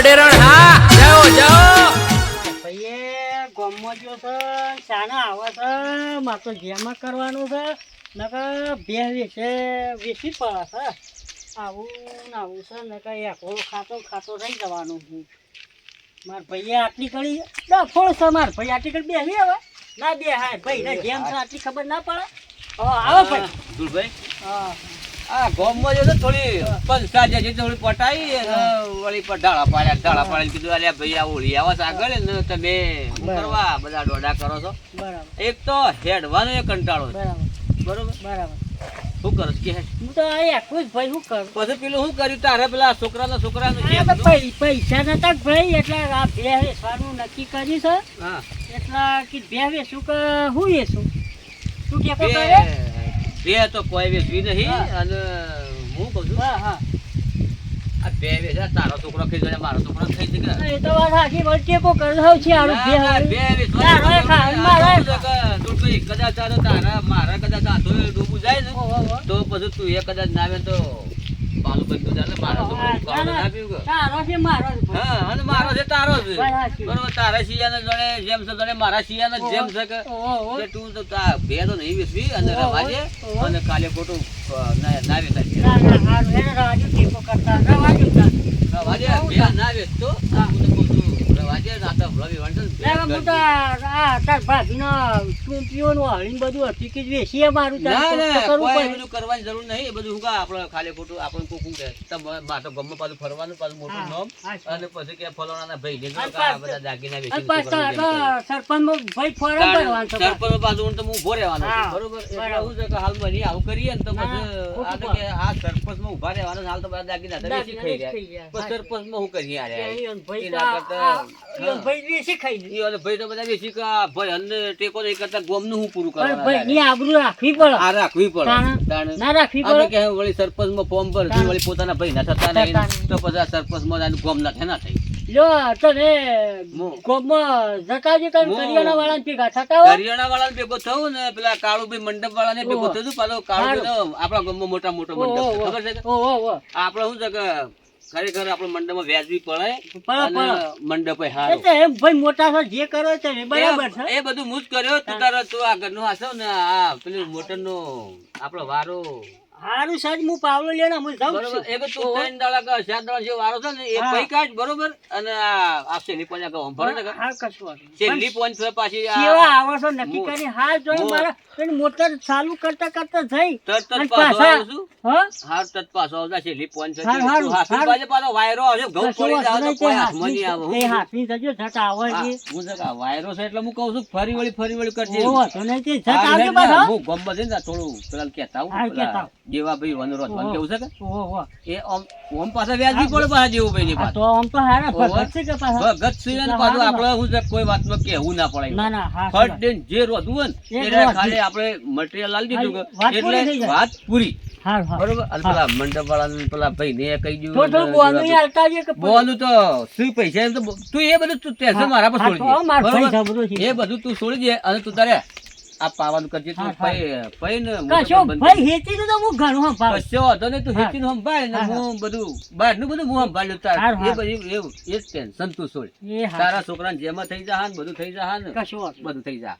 અડેરણ હા જાઓ જાઓ. ભાઈએ ગામમાં જો છે શાના આવે છે મારે તો જેમાં કરવાનું છે નકર બે વેચે વેચી પડે છે. આવું ને આવું છે નકર એક ખાતો ખાતો રહી જવાનું હું. માર ભાઈએ આટલી કરી ડફોળ છે માર ભાઈ આટલી કરી બેસી હવે. ના બે હા ભાઈ ને જેમ છે આટલી ખબર ના પડે. હવે આવો ભાઈ. દુલભાઈ? હા. આ ગોમમાં જો થોડી પંચા જે થોડી પટાઈ વળી પર ઢાળા પાડ્યા ઢાળા પાડીને કીધું અલ્યા ભાઈ આ ઓળી આવો આગળ ને તમે કરવા બધા ડોડા કરો છો? એક તો હેડવાનો એ કંટાળો બરાબર. શું કરો કે હું? તો એકલું જ ભાઈ શું કરું? પછી પેલું શું કર્યું? તારે પેલા છોકરાના છોકરાનું પૈસા નતા ભાઈ એટલે આ બે વેસવાનું નક્કી કર્યું છે. હા. એટલે કે બે વેચું કે હું વેચું તું કે કરે બે તો કોઈ વેચવી નહીં. અને હું કહું છું હા હા આ બે વેચા તારો છોકરો ખાઈ જાય મારો છોકરો ખાઈ જાય એ તો વાત સાચી પણ ટેકો છે બે બે તારો ખા, મારો તો કદાચ આ તારા મારા કદાચ એ ડૂબું જાય ને. તો પછી તું એ કદાચ ના આવે તો પાલું બંધ જાય ને તો હા, ના, ના પીવું તારો છે મારો હા અને મારો છે તારો છે. બરોબર તારા શિયાને જોડે જેમ છે જોડે મારા શિયાને જેમ છે કે. તું તો તા બે તો નહીં વેચવી અને રવાજે અને કાલે ખોટું ના ના વેચાય. ના, ના, હારું. એને રવાજો ટેકો કરતા રવાજો રવાજે બે ના વેચતો આ હું તો કહું છું રવાજે ના તો રવિ વાંચો ને બે ના, હું તો કરજે. આ તાર ભાભીનો ચૂંટીઓનું હળીને બધું હતું કે વેચીએ મારું તાર ના તો ના કરવું પડે. બધું કરવાની જરૂર નહીં એ બધું હું આપણે ખાલી ખોટું આપણે કોકું કે તમે મારે તો પાછું ફરવાનું પાછું મોટું હા, અને પછી કે ફલાણાના ભાઈ ને અને આ પાછું- બધા દાગીના અને વેચીને પાછા છોકરાઓને જેમ તો સરપંચમાં ભાઈ ફોરમ ભરવાનું છે પાછું. સરપંચ બાજુ હું તો હું ઊભો રહેવાનો બરોબર એટલે બરાબર. છે કે હાલ બની આવું કરીએ ને તો પછી આ તો. કે આ સરપંચમાં ઊભા રહેવાનું હાલ તો બધા દાગીના સરપંચ વેચી. સરપંચમાં હું કરીએ ભાઈ ભાઈ વેચી ખાઈ લે. ઈ ભાઈ તો બધા વેચી કે ભાઈ અન્ન ટેકો નહીં કરતા ગોમનું હું પૂરું પણ કરવાનું ભાઈની આબરૂ રાખવી પડે આ રાખવી પડે તાણે. તાણે. ના રાખવી આપણે કે વળી સરપંચમાં ફોર્મ ભરશું વળી પોતાના ભાઈ ના થતા થતા નહીં નહીં. તો પછી આ સરપંચમાં ગોમ ના થાય ના થાય લ્યો તને ગોમમાં જતા તને કરિયાણા વાળાને ભેગા થતા હોય કરિયાણા વાળાને ભેગો થવું ને પેલા કાળુભાઈ મંડપ વાળાને ભેગો. થયું પાછો કાળુભાઈ આપણા ગામમાં મોટા મોટો મંડપ. ખબર છે ઓહો, ઓહો. આપણે શું છે કે ખરેખર આપણો મંડપમાં વ્યાજબી પડે પણ. મંડપે એ હારો એમ ભાઈ મોટા છે જે કરો છે ને બરાબર છે. એ બધું મુજ કર્યો. તું તારો તું આ ઘરનું હાસવ ને આ પેલું મોટરનો આપણો વારો હારું સાહેબ હું પાવલો લેને હું જાઉં બરોબર. છું. એ કે ત્રણ દાડા કે ચાર દાડા જે વારો છે ને એ. પૈ કાઢ બરોબર? અને આ આ છેલ્લી કે ભરે ને હા કશું નહીં. છેલ્લી છે પાછી આ કેવા આવો છો નક્કી કરી હા જોઈ મારા. પેલી મોટર ચાલુ કરતા કરતા જઈ તરત જ પાછો આવશું હા હા? હાર તત પાછો આવતા છેલ્લી પોંચ છે તું હાથની પાછો વાયરો આવશે ઘઉં પડી જાવ તો કોઈ હાથમાં નહીં આવો એ તે હાથની જજો ઝટ આવે છે હું જગા વાયરો છે એટલે હું કહું છું ફરી વળી ફરી વળી કરજે. ઓ તો નહીં તે ઝટ આવજો ને, હું જઈને ને થોડું પેલા કેતા હા, પેલા જેવા ભાઈ વનરોજ વન કેવું છે કે? ઓહો. એ ઓમ ઓમ પાછા વ્યાજબી પડે પાસે જેવું ભાઈ ની પાસે. તો ઓમ તો હારા. ભગત છે કે પાસે ભગત સિંહ ને પાછું આપણે શું છે કોઈ વાતમાં કેવું ના પડે. ના ના હા ફટ દઈને જે હોય ને એટલે ખાલી આપણે મટીરિયલ લાવી દીધું કે વાત એટલે વાત પૂરી. બરોબર? અને પેલા મંડપ વાળા પેલા ભાઈ ને કહી દીધું બોલું તો શું પૈસા તો એ બધું તું મારા પર હા, છોડી દે. છે. એ બધું તું છોડી દે અને તું તારે આ પાવાનું કરજે તું ભાઈ પૈ ને કશો ભાઈ હેતી તો હું ઘણું સંભાળું. કશો વાંધો ને તું હા. હેચીને સંભાળ ને હા, બધું બહારનું બધું હું સંભાળ્યું તાર. હારું, એ બધી એવું એ જ ટેન્શન તું છોડ તારા છોકરાને જેમાં થઈ જા ને બધું થઈ જા ને કશો બધું થઈ જા.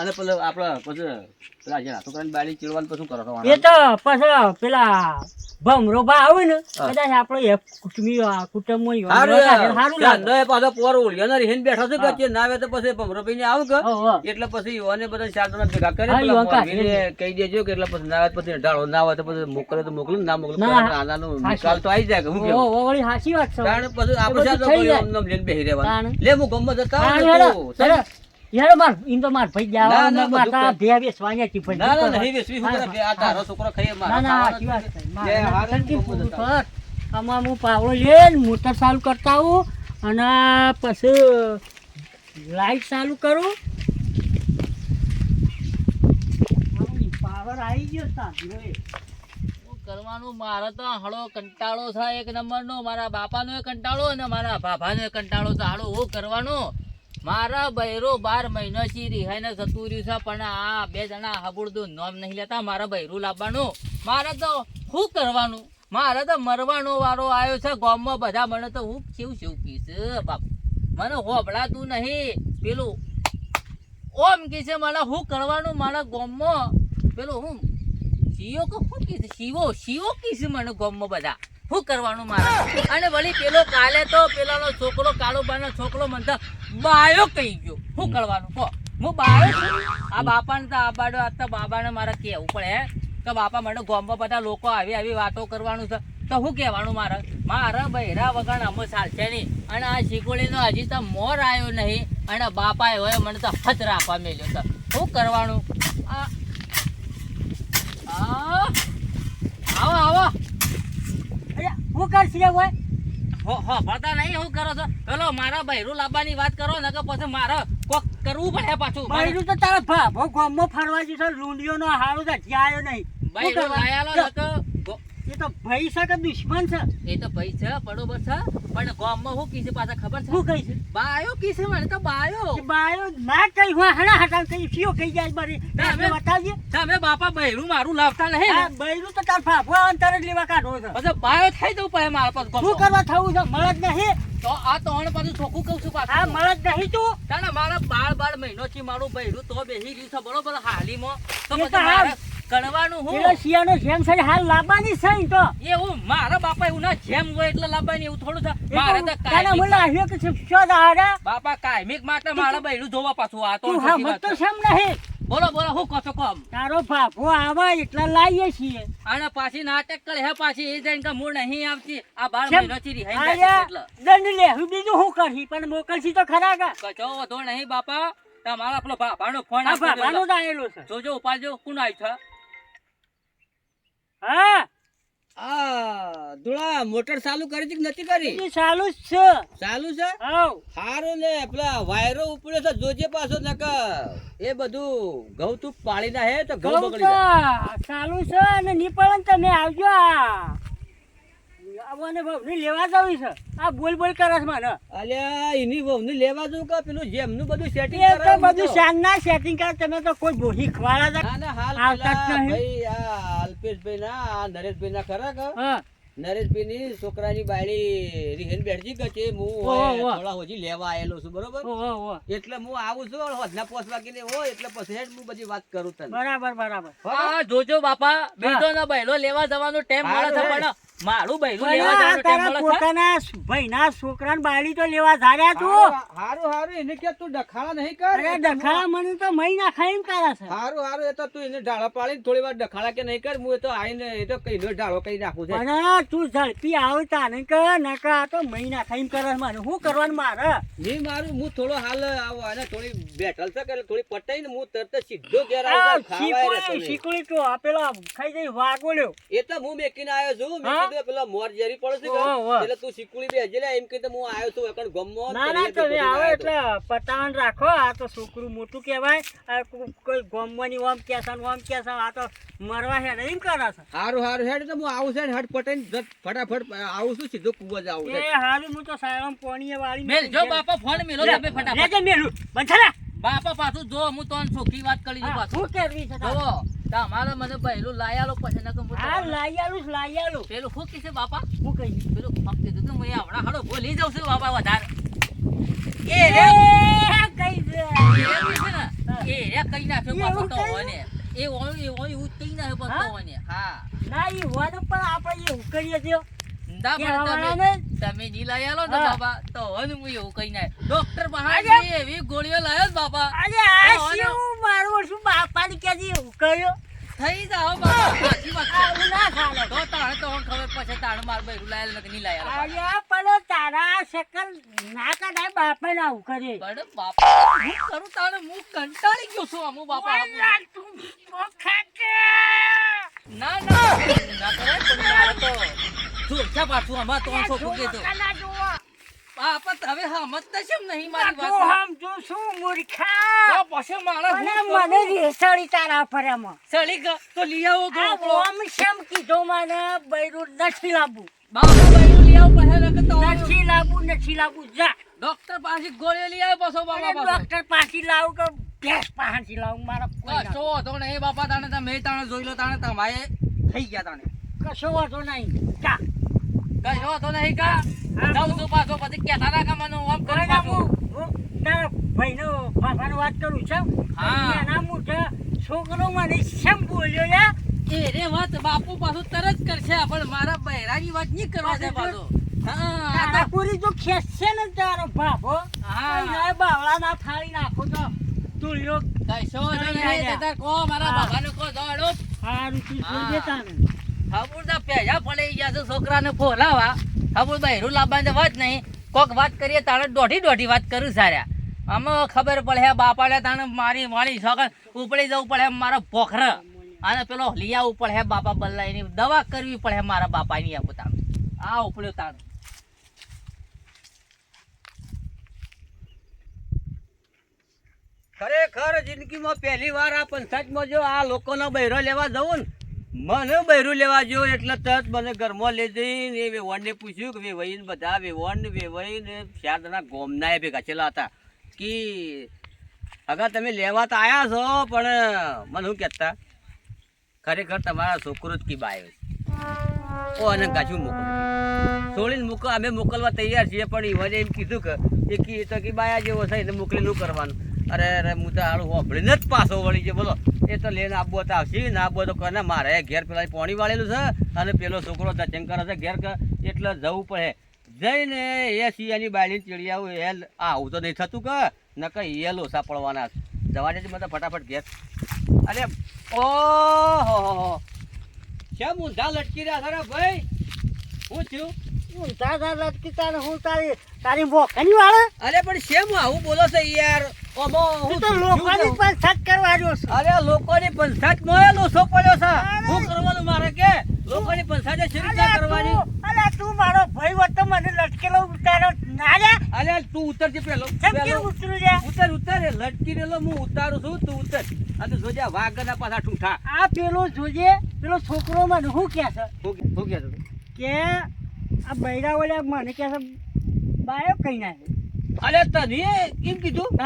અને પેલો આપડે પછી પેલા જેના છોકરાની બાળી ચીડવાનું પછી કરો એ તો પછી પેલા ભમરો ભા આવે ને કદાચ આપણે કુટુંબી આ કુટુંબમાં ઈ હારું વાંધો યાર. સારું લાગે. પાછો પોર ઓળિયાનો રહીને બેઠો છે કે ના આવે તો પછી ભમરોભાઈને આવું કે? હો, હો. એટલે પછી યુવાને બધા ચાર જણા ભેગા કરે હા, પેલા યુવાન કા- મોરબીને કહી દેજો કે એટલે પછી ના આવે પછી ઢાળો ના આવે તો પછી મોકલે તો મોકલું ના મોકલું આનાનો નિકાલ તો આવી જાય કે હું સાચી વાત છે. પછી આપણે લઈને બેહી રહેવાનું. લે હું ગમત જતા ને. યાર માર ઇન તો માર ભાઈ ના, જાવા ના, માતા બધું ભે બેસવાની કી ભાઈ ના ના નહીં શું કરવા? કરે? આ તારો છોકરો ખાઈએ ના ના કી વાત મારે. હારું, પૂરું કર. આમાં હું પાવળો લઈને મોટર ચાલુ કરતા હું અને પછી લાઈટ ચાલુ કરું. પાવર આવી ગયો હું કરવાનું? મારે તો હળો કંટાળો થાય એક નંબરનો. મારા બાપાનો ય કંટાળો અને મારા ભાભાનો કંટાળો તો હાલો હું કરવાનું? મારા બૈરો બાર મહિનાથી રિહાઈને જતું રહ્યું છે, પણ આ બે જણા હબુડતું નોમ નહીં લેતા, મારા બૈરું લાવવાનું. મારે તો શું કરવાનું? મારે તો મરવાનો વારો આવ્યો છે ગામમાં બધા, મને તો હું કેવું કેવું કીશ બાપ, મને હોભળાતું નહીં. પેલું, ઓમ કે છે મને હું કરવાનું મારા ગોમમાં? પેલું હું, શિયો કે શું કીધું? શિવો શિવો કીધું મને ગોમમાં બધા? શું કરવાનું મારે? અને વળી પેલો કાલે તો પેલાનો છોકરો કાળો કાળુબાનો છોકરો મને બાયો કહી ગયો. શું કરવાનું કહો. હું બાયો છું. આ બાપાને તો આ બાડો આ તો બાબાને મારે કહેવું પડે કે બાપા મને ગામમાં બધા લોકો આવી આવી વાતો કરવાનું છે. તો શું કહેવાનું મારે? મારા બૈરા વગર અમે ચાલશે નહીં. અને આ શીકોળીનો હજી તો મોર આવ્યો નહીં. અને બાપાએ હોય મને તો હથ રાખવા મેલ્યો છે. શું કરવાનું? આવો આવો. શું હું હોય? ભાઈ હો હો ભરતા નહીં એવું કરો છો? પેલો મારા બૈરું લાવવાની વાત કરો ને કે પછી મારે કોક કરવું પડે પાછું. બૈરું તો તારા ભાભો ગામમાં ફરવા જશે લૂંડિયો નો હારો તો જ્યાં આવ્યો નહીં. શું બૈરું? લાયાલો ને કે ગો- એ તો ભાઈ છે કે દુશ્મન છે? એ તો ભાઈ છે બરોબર છે. પણ ગામમાં હું કીધું પાછા ખબર છે? હું કહી છે? બાયો કીધું મને તો બાયો. બાયો ના કઈ હું હણા હટા કઈ કયો કઈ જાય મારી. તમે અમે- તમે બાપા બૈરું મારું લાવતા નહીં ને? બૈરું તો તાર ફાફો અંતર જ લેવા કાઢો છે. પછી બાયો થઈ જવું પડે મારા પાસે શું કરવા થવું છે? મળે જ નહીં. તો આ ત્રણ પાછું ચોખ્ખું કહું છું પાછું. હા મળે જ નહીં તું. તાણે મારા બાર બાર મહિનો થી મારું બૈરું તો બેસી રહ્યું છે બરોબર હાલીમાં. તો પછી કરવાનું હું? પેલો શિયાળો જેમ છે હાલ લાવવાની છે તો. એવું? મારા બાપા એવું ના જેમ હોય એટલે લાવવાની એવું થોડું મારે તો તારા મને આવ્યો કે છે, શું દાડા? બાપા કાયમિક માટે મારા બૈરું જોવા પાછું આ તો હા મત તો છે. નહીં? બોલો બોલો હું કહો કોમ તારો ભાભો આવે એટલા લાવીએ છીએ. અને પાછી નાટક કરે હે પાછી એ જઈને કે મૂળ નહીં આવતી. આ બાર મહિનો થી આયા એટલે. દંડ લે હું બીજું હું કરી પણ મોકલશી તો ખરા કા? કચો વધો નહીં બાપા. તમારા પેલો બાપાનો ફોન આયેલો છે. જોજો ઉપાડજો કોણ આવ્યું છે? હા? આ ધુળા મોટર ચાલુ કરી કે નથી કરી? ચાલુ છે. ચાલુ છે? હાવ હારું ને પેલા વાયરો ઉપડે છે જોજે પાછો નકર. એ બધું ઘઉં તું પાળી ના હે તો ઘઉં બગડી ચાલુ છે અને નીપળે ને તમે આવજો આ. આવવાને ભાવને લેવા જવું છે? આ બોલ બોલ કરે છે મને. અલ્યા એની વહુને લેવા જવું કે? પેલું જેમનું બધું સેટિંગ એ બધું શાનના સેટિંગ કરે તમે તો કોઈ ભોહી ખવાડા તા- ના ના હાલ આવતા જ નહીં. ભાઈ આ અલ્પેશભાઈ ના આ નરેશભાઈ ના ખરા કે? હા. નરેશભાઈ ની છોકરાની બાયડી રીહેન બેઠજી કે છે. હું. થોડા હોજી લેવા આવેલો છું બરોબર. એટલે હું આવું છું હોજના પોસ વાગીને હોય એટલે પછી હેડ હું બધી વાત કરું તને. બરાબર બરાબર. જોજો બાપા બીજો ના બહેલો લેવા જવાનો ટાઈમ મળે છે પણ મારું પણ લેવા તારા પોતાના ભાઈના છોકરાને બાળી તો લેવા ધાર્યા તું. હારું હારું હારું એને કે તું ડખાડા નહીં કર. અરે દખાડા મને તો મહી નાખાય એમ કરે છે. હારું હારું એ તો તું એને ઢાળા પાડીને થોડી વાર ડખાડા કે નહીં કર હું તો આઈને એ તો કઈ ઢાળો કઈ નાખું છે. પણ તું ઝડપી આવતા ને કે નકા તો મહી નાખાય એમ કરે મને શું કરવાનું મારે? નહીં મારું હું થોડો હાલ આવો અને થોડી બેઠલ છે કે એટલે થોડી પટાઈ ને હું તરત સીધો ઘેર આવું શીકુડી તો આ પેલા ખાઈ જઈ વાગોલ્યો એ તો હું મેકીને આવ્યો છું મેં પેલા મોર ઝેરી પડે છે કે, ઓહો, ઓહો. એટલે તું શીકુડી બેસજે લે, એમ કીધું હું આવ્યો છું એકણ ગમમાં ના ના તમે આવો એટલે પતાવન રાખો. આ તો છોકરું મોટું કહેવાય. આ કોઈ ગમવાની ઓમ કેસન ઓમ કેસન આ તો મરવા છે એમ કરે છે. હારું હારું હેડ તો હું આવું છે હટ પટેન ફટાફટ આવું છું સીધો કુવા જ આવું એ હારું હું તો સાયમ પોણીએ વાળી મેલ જો બાપા ફોન મેલો તમે ફટાફટ. લેજે મેલું. બંધરા બાપા પાછું જો હું તો છોકરી વાત કરી દઉં પાછું. શું કરવી છે જો તમારે મને પહેલું લાયાલો પછી નકર હું હા લાઈ આલું પેલું શું કીધું બાપા હું કહી પેલું ફક્ત કીધું કે હું હમણાં હાલો ભૂલી જાઉં છું બાપા વધારે એ રે કઈ દે. એ રે કઈ નાખ્યો એવું પાછો તો? હોને. એ ઓય- એ ઓય કઈ નાખ્યો હા? હોને. હા ના ઈ હોય પણ આપણે એ કરીએ છીએ ના કે પણ તમે જી લઈ આલો ને. બાપા તો હવે હું એવું કઈ ના ડોક્ટર બહાર! એવી ગોળીઓ લાયો ને અરે આ શું મારું શું ક્યાંથી એવું કર્યો? થઈ જાઓ બાપા સાચી વાત ના ચાલે. તો તાણે તો ખબર પછી તાણ માર બૈરું લાયેલ નથી નહીં લાયેલ અરે પણ તારા શકલ ના બાપા ના આવું કરે. પણ બાપા હું કરું તાણે? હું કંટાળી ગયો છું અમુ બાપા. તું ચોખા ના ના ના કરે પણ મારે તો. પાછું આમાં તો. સમજતા નહીં મારી વાત સમજો મૂર્ખા. તો પછી મને હું મને કરું? તારા સળી તો લઈ આવો ગોળો. શેમ કીધું મને બૈરું નથી લાવવું બાપા બૈરું લઈ આવો પછી તો નથી લાવવું નથી લાવવું જા. ડોક્ટર પાસે ગોળીઓ લઈ આવ્યો પાછો બાપા ડોક્ટર પાછી લાવ કે ભેંસ પાસેથી લાવું મારા કોઈ કશો વાંધો નહીં બાપા તાણે તમે તાણે જોઈ લો તાણે તમારે થઈ ગયા તાણે. કશો વાંધો નહીં. કા વાંધો નહીં કા? જાઉં છું પાછો પછી કહેતા ના કે આમ કરી હું હું તારા ભાઈનો બાબાનો વાત કરું છું. હા. એના મોઢે છોકરો મને શેમ બોલ્યો યા એ રે વાત બાપુ પાછું તરત કરશે પણ મારા બહેરાની વાત નહીં કરવા દે પાછો હા આ તો- પૂરી જો ખેંચશે ને તારો બાપો હા. બાવળા ના ફાળી નાખો તો તુલ્યો કશો નહીં, તે તાર કહો મારા. બાબાને કહો દોડો હારું તું. જોજે તાને. હબુરદા પેજા પડી ગયા છે, છોકરાને ફોલાવા હબુર બહેરું લાવવાની વાત નહીં. કોક વાત કરીએ, તાણે દોઢી દોઢી વાત કરું સાર્યા. આમાં ખબર પડે હે બાપાને તાણે મારી વાણી છોકર ઉપડી જવું પડે, મારા પોખર. અને પેલો લઈ આવવું પડે બાપા બલ્લાઈની દવા કરવી પડે મારા બાપાની આ પોતાને આ ઉપડ્યો તાણ. ખરેખર જિંદગીમાં પહેલી વાર આ પંચાયતમાં જો આ લોકોનો બહેરો લેવા જવું ને મને બૈરું લેવા જો એટલે તરત મને ઘરમાં લઈ જઈને એ વેવણને પૂછ્યું કે વેવાઈને બધા વેવણ વેવાઈને શારદાના ગોમના એ ભેગા છેલા હતા. કે અગર તમે લેવા તો આવ્યા છો, પણ મને શું કહેતા? ખરેખર તમારા છોકરો જ કી બાયો ઓ, અને કાચું મોકલો. છોડીને મોકલ અમે મોકલવા તૈયાર છીએ, પણ એવાને એમ કીધું કે એ તો કે બાયા જેવો છે, એને મોકલી નું કરવાનું? અરે અરે, હું તો હારું હોભળીને જ પાછો વળી છે બોલો. એ તો લઈને આપવો તો આવશે. ના આબો તો કરે મારે ઘેર પેલા પાણી વાળેલું છે અને પેલો છોકરો દર્શન કરે છે ઘેર એટલે જવું પડે. જઈને એ સિયાની બાયલી ચીડી આવું એ લ- આવું તો નહીં થતું કે? નકર એ લોસા પડવાના જવા દેજે મને ફટાફટ ઘેર. અરે ઓહો કેમ ઊંધા લટકી રહ્યા ખરા ભાઈ? હું થયું? ઊંધા લટકી તારે હું તારી તારી મોકની વાળે અરે પણ શેમ? આવું બોલો છે યાર. હું લોકોની સટ કરવા જો અરે લોકોની પંચાયત મોયેલો પડ્યો છે. અરે. કરવાનું મારે કે? લોકોની પંચાયત શી રીતે કરવાની? તું- તું મારો ભાઈ મને લટકેલો ઉતારો. ના લે અરે તું ઉતરજી પેલો કે પેલો. ઉતરું લે ઉતર ઉતર લટકી રહેલો હું ઉતારું છું તું ઉતર. તો જોજે આ પાછા ઠૂઠા. આ પેલો જોજે પેલો છોકરો મને શું કે છે? હું કે-? કે આ બૈરા ઓલા મને કહે છે બાયો કઈ નાખે અરે તને કેમ કીધું?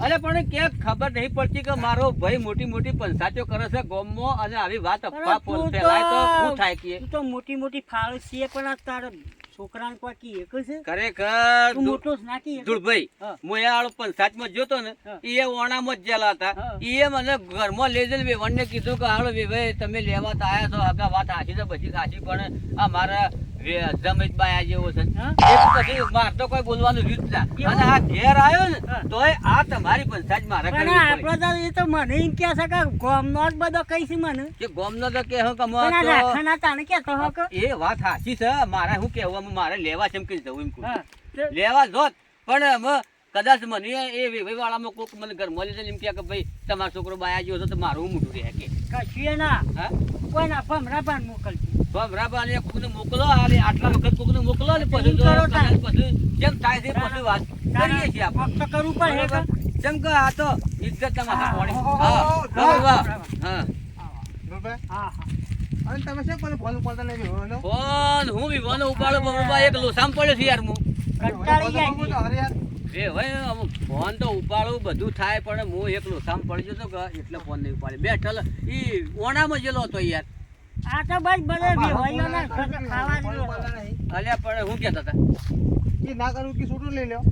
અરે પણ ક્યાંક ખબર નહીં પડતી કે મારો ભાઈ મોટી મોટી પંચાયતો કરે છે ગોમો અને આવી વાત અફવા ફેલાય તો શું થાય કે? તો મોટી મોટી ફાળ છે પણ આ તારા છોકરાને કોઈ કી એક છે? ખરેખર મોટો નાખી એક. હું. એ આળો પંચાયતમાં જોતો ને એ ઓણામાં જ જેલા હતા. એ મને ઘરમાં લઈ જઈને વેવણને કીધું કે આળો વેવાઈ તમે લેવા તો આયા છો આગા વાત હાચી તો બધી સાચી પણ આ મારા વે- જેવો છે. પછી માર તો કોઈ બોલવાનું રીત ના. અને આ ઘેર આવ્યો ને તોય આ તમારી પંચાયત મારે પણ તો એ તો મને એમ છે કે ગામનો જ બધો કઈ છે મને. કે ગામનો તો કે હું રાખવાના તાને હો કે એ વાત સાચી છે. મારે શું કહેવું? મારે લેવા છે એમ કઈ જવું એમ કહું હા. લેવા જોત પણ અમે કદાચ મને એ વેવાળામાં કોક મને ઘરમાં જઈને એમ કે ભાઈ તમારો છોકરો બાયા જેવો તો મારું હું મોટું રહે કે. કશું ના. હા? કોઈના ભમરા પણ મોકલતી બરાબર અને કોકને મોકલો અને આટલા વખત કોકને મોકલો ને પછી કરો પછી જેમ થાય છે પછી વાત કરીએ છીએ આપણે. તો કરવું પડે જેમ કે આ તો ઇજ્જત તમારે હા. પાણી હો, હો, હા હો, બરાબર. બરાબર. હા હા. હા અને તમે શું કોને ફોન ઉપાડતા નથી? ફોન હું ઉપાડો એક લોસામ પડ્યો છે યાર હું. કંટાળી ફોન તો અરે યાર, એ ભાઈ ફોન તો ઉપાડું બધું થાય પણ હું એક લોસામ પડી તો કે એટલે ફોન નહીં ઉપાડે. બેઠલ. ઈ ઓણામાં જેલો હતો યાર. આ તો બસ બધે વેવાઈઓના આવે, ઘરે ફોન ખાવાની અલ્યા પણ હું કહેતા હતા? એ ના કરવું કે છૂટું લઈ લ્યો.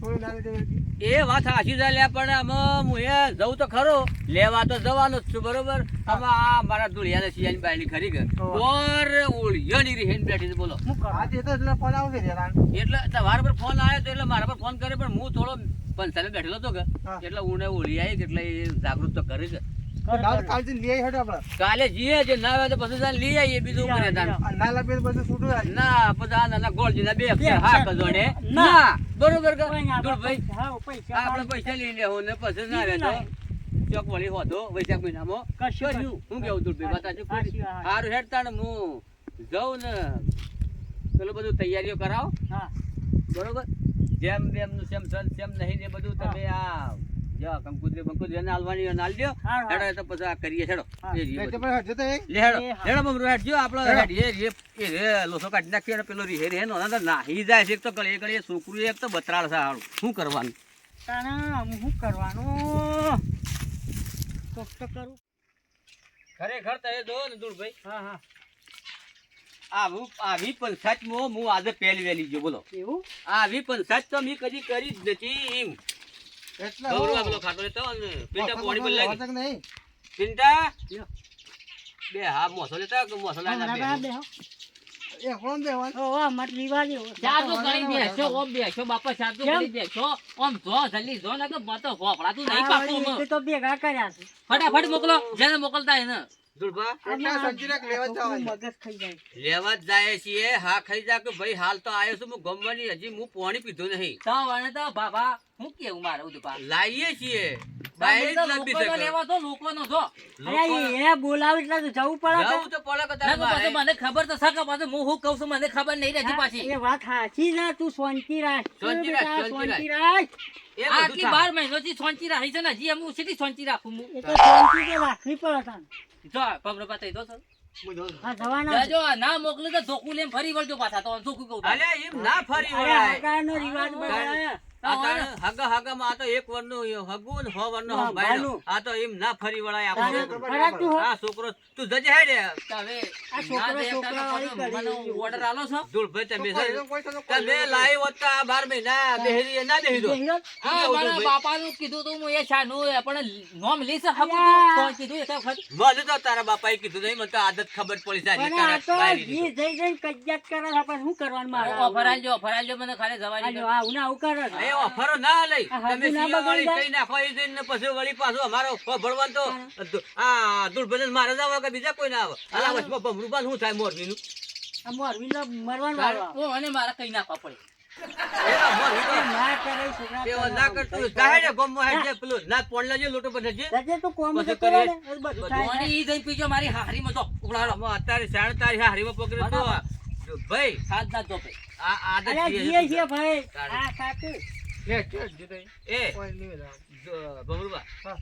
છોડી ના લઈ દેવું કે. એ વાત સાચી છે લ્યા પણ આમાં હું એ જઉં તો ખરો. લેવા તો જવાનો જ છું બરોબર? આમાં આ મારા ધૂળિયાને સિયાની બાયની ખરી ગઈ ઓર ઓળિયાની રહી બેઠી છે બોલો. હું કરું? આજે તો એટલે ફોન આવશે એટલે તમારા પર ફોન આવ્યો તો એટલે મારા પર ફોન કરે પણ હું થોડો પંચાલે બેઠેલો હતો કે. એટલે હું ઓળી આવી એટલે એ જાગૃત તો કરી છે. કર, કાલ કર. કાલથી લઈ હેડો આપણે. કાલે જીએ જે ના આવે તો પછી તાન લઈ આવીએ બીજું ઉપર તાન. ના લાગે તો પછી છૂટું યાર. ના પછી આ નાના ગોળજીના બે બે હા. કજોડે ના. ના બરોબર કે ના, પૈસા આપણે પૈસા લઈ લેવો ને પછી ના આવે તો ચોક વળી હોતો વૈશાખ મહિનામાં કશું. હું કેવું તું ભાઈ બતા છું વાત. હારું હેડતા હું જાઉં ને પેલું બધું તૈયારીઓ કરાવો હા બરોબર જેમ બેમનું સેમ સન સેમ નહીં ને બધું તમે આ જો કંકુતરી બંકુતરી એને હાલવાની એને હાલ દ્યો. હારું, હારું. હેડો તો પછી આ કરીએ હેડો. હા. એ રીએ એટલે બધું. પણ હજુ તો એ. લે હેડો. એ હા. હેડો મમરો આપણો હેડ. એ રે એ રે લોસો કાઢી નાખીએ અને પેલો રી રે નો અંદર નાહી જાય છે. એક તો ગળે ગળે છોકરું એક તો બતરાળ છે હારું. શું કરવાનું? તાણા આમ કરવાનું? કોક તો કરું. ખરેખર તો એ જો ને દૂરભાઈ. હા હા. આવું આવી પંચાયતમાં હું આજે પહેલી વેલી ગયો બોલો. એવું? આવી પંચાયત તો મેં કદી કરી જ નથી એમ. એટલે ગૌરવ પેલો ખાતો લેતો અને પિંટા પોણી પર લાગી વખત નહીં. પિંટા બે હા મોસો લેતા કે મોસો લાવીને બરાબર આપે. એ કોણ બેહવાનું? ઓહો, અમારે લીવા જેવો. ચા તો વાંધો કરી બેસો ઓમ બેસો બાપા ચા કરી બેસો ઓમ જો જલ્દી જો ને કે મતો ફોફડાતું નહીં આ પાકું વળી અમે. એક તો ભેગા કર્યા છે ફટાફટ મોકલો જેને મોકલતા એને લેવા જ છોકરું જવાનું. મગજ ખાઈ જાય. લેવા જ જાય છીએ. હા ખાઈ જા કે ભાઈ હાલ તો આવ્યો છું. હું ગમવાની હજી હું પાણી પીધું નહીં. તો તો બાબા હું કેવું મારે ઉદપા? લાવીએ છીએ. બાય જ લંબી લોકોનો શકે. લેવા તો લોકોનો જો અરે લોકો- એ બોલાવે એટલે તો જવું પડે જવું તો પડે કે તારે ના, તો પાછું મારે. મને ખબર તો સકે પાછું હું શું કઉ છું મને ખબર નહીં રહેતી પાછી. એ વાત સાચી છે તું શાંતિ રાખ. શાંતિ રાખ, બેટા, શાંતિ શાંતિ રાખ. એ બધું આટલી. બાર મહિનો શાંતિ રાખી છે ને હજી એમ હું સીધી શાંતિ રાખું હું? શાંતિ રાખવી પડે તને. જો પબરો પાતે દો છું. હા જવાના જો ના મોકલે તો ધોકું લઈને ફરી વળજો પાછા તો ધોકું કહું અલ્યા એમ ના ફરી વળાય. રિવાજ. હગા તો એક હગું ને આ તો એમ ફરી વળાય આપણો. આ છોકરો તું જજે આ છોકરો છોકરા વાળી. ઓર્ડર આલો છો? તમે તમે મહિના બેહરી દો. હા મારા કીધું તું હું એ છાનું પણ નોમ લીસ હકું તો. કીધું એ તો મને તો તારા બાપાએ કીધું નહીં મને તો આદત ખબર પડી જાય તારા જઈ કરે આપણે શું કરવાનું મારે ઓફર આલજો ઓફર આલજો મને ખાલી જવાની ને કરે ઓફરો ના લઈ. તમે ના કઈ નાખો એ જઈને પછી વળી પાછો અમારો ભળવાન તો આ દુર્ભજન મારે ના આવે કે બીજા કોઈ ના આવે અલા વચમાં ભમરું શું થાય મોરબીનું? આ મરવાનું વારો. અને મારા કઈ નાખવા પડે? અત્યારે સાડ તારી હારીમાં પકડે ભાઈ હાથ ના જોપે આ આદત ભાઈ. આ સાચું લે, જીતો એ. જો, ભમરુબા હા.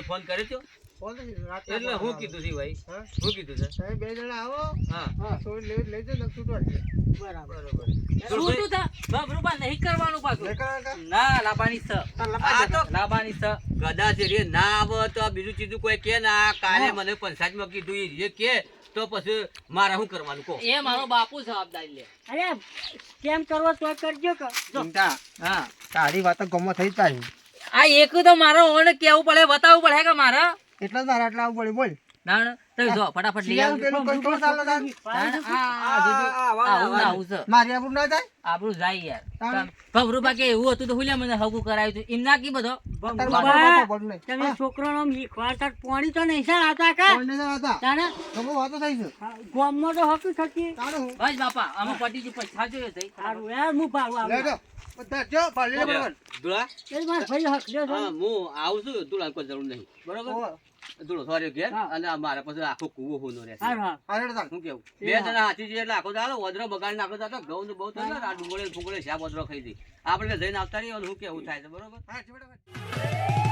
ફોન કર્યો છો એટલે હું કીધું છે ભાઈ? હું? કીધું છે? તમે બે જણા આવો. હા. હા લઈ લઈ જાઓ ને છૂટવા જ છે. બરાબર. બરોબર. શું તું થા નહીં કરવાનું પાછું. નહીં કરવા કા? ના લાબાની સ. આ તો લાબાની સ. કદાચ રે ના આવે તો બીજું ચીજું કોઈ કે ના. કાલે. મને પંચાયતમાં કીધું ઈ જે કે તો પછી મારે શું કરવાનું કહો? એ મારો બાપુ જવાબદારી લે. અરે કેમ કરવો તો કરજો કે. ચિંતા. હા. તારી વાત ગમો થઈ જાય. આ એક તો મારો ઓણ કેવું પડે બતાવવું પડે કે મારા? એટલે જ મારે આટલા આવવું પડ્યું બોલ. ના. તો જો ફટાફટ લઈ આવ પેલું ચાલે મારી આબરૂ ના જાય? જાય યાર. એવું હતું તો હુલ્યા મને હગું એમ ના કી બધો. તમે પોણી તો નહીં સર કા? વાતો થઈ છે. તો હકી થતી. બસ બાપા અમે પટી પૈસા સારું યાર હું આવું. જરૂર નહીં. બરોબર. ધૂળો સોરી ઘેર અને આ મારા પછી આખો કૂવો હોનો રહેશે. હા, કેવું? બે જણા હાથી જઈએ એટલે આખો દાડો વધરો બગાડી નાખો તો ઘઉં ને બહુ થયો આ ડુંગળી ફૂંગળી શાક વધરો ખાઈ દઈ આપણે જઈને આવતા રહીએ શું કેવું થાય છે બરોબર.